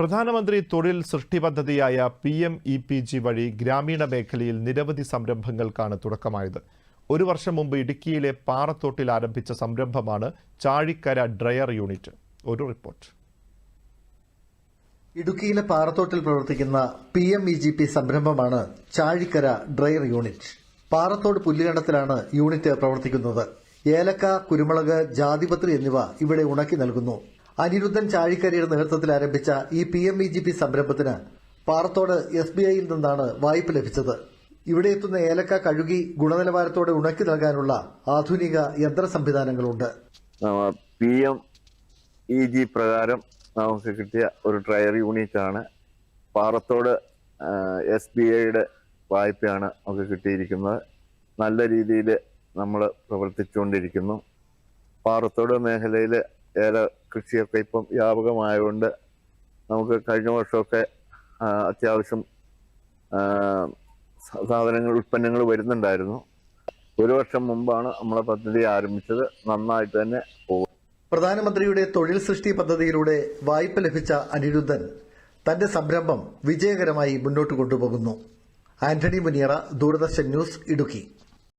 പ്രധാനമന്ത്രി തൊഴിൽ സൃഷ്ടി പദ്ധതിയായ P M E P G വഴി ഗ്രാമീണ മേഖലയിൽ നിരവധി സംരംഭങ്ങൾക്കാണ് തുടക്കമായത്. ഒരു വർഷം മുമ്പ് ഇടുക്കിയിലെ പാറത്തോട്ടിൽ ആരംഭിച്ച സംരംഭമാണ് ചാഴിക്കര ഡ്രയർ യൂണിറ്റ്. ഒരു റിപ്പോർട്ട്. ഇടുക്കിയിലെ പാറത്തോട്ടിൽ പ്രവർത്തിക്കുന്ന P M E G P സംരംഭമാണ് ചാഴിക്കര ഡ്രയർ യൂണിറ്റ്. പാറത്തോട് പുല്ലുകണ്ടത്തിലാണ് യൂണിറ്റ് പ്രവർത്തിക്കുന്നത്. ഏലക്ക കുരുമുളക് ജാതിപത്രി എന്നിവ ഇവിടെ ഉണക്കി നൽകുന്നു. അനിരുദ്ധൻ ചാഴിക്കരയുടെ നേതൃത്വത്തിൽ ആരംഭിച്ച ഈ P M E G P സംരംഭത്തിന് പാറത്തോട് എസ് ബി ഐയിൽ നിന്നാണ് വായ്പ ലഭിച്ചത്. ഇവിടെ എത്തുന്ന ഏലക്ക കഴുകി ഗുണനിലവാരത്തോടെ ഉണക്കി നൽകാനുള്ള ആധുനിക യന്ത്ര സംവിധാനങ്ങളുണ്ട്. പി എം ഇ ജി പ്രകാരം നമുക്ക് കിട്ടിയ ഒരു യൂണിറ്റ് ആണ് പാറത്തോട് എസ് ബി ഐയുടെ വായ്പയാണ് നമുക്ക് കിട്ടിയിരിക്കുന്നത്. നല്ല രീതിയിൽ നമ്മൾ പ്രവർത്തിച്ചുകൊണ്ടിരിക്കുന്നു. പാറത്തോട് മേഖലയിൽ ഏല കൃഷിയൊക്കെ ഇപ്പം വ്യാപകമായതുകൊണ്ട് നമുക്ക് കഴിഞ്ഞ വർഷമൊക്കെ അത്യാവശ്യം സാധനങ്ങൾ ഉൽപ്പന്നങ്ങൾ വരുന്നുണ്ടായിരുന്നു. ഒരു വർഷം മുമ്പാണ് നമ്മളെ പദ്ധതി ആരംഭിച്ചത്. നന്നായിട്ട് തന്നെ പോകും. പ്രധാനമന്ത്രിയുടെ തൊഴിൽ സൃഷ്ടി പദ്ധതിയിലൂടെ വായ്പ ലഭിച്ച അനിരുദ്ധൻ തന്റെ സംരംഭം വിജയകരമായി മുന്നോട്ട് കൊണ്ടുപോകുന്നു. ആന്റണി മുനിയറ ദൂരദർശൻ ന്യൂസ് ഇടുക്കി.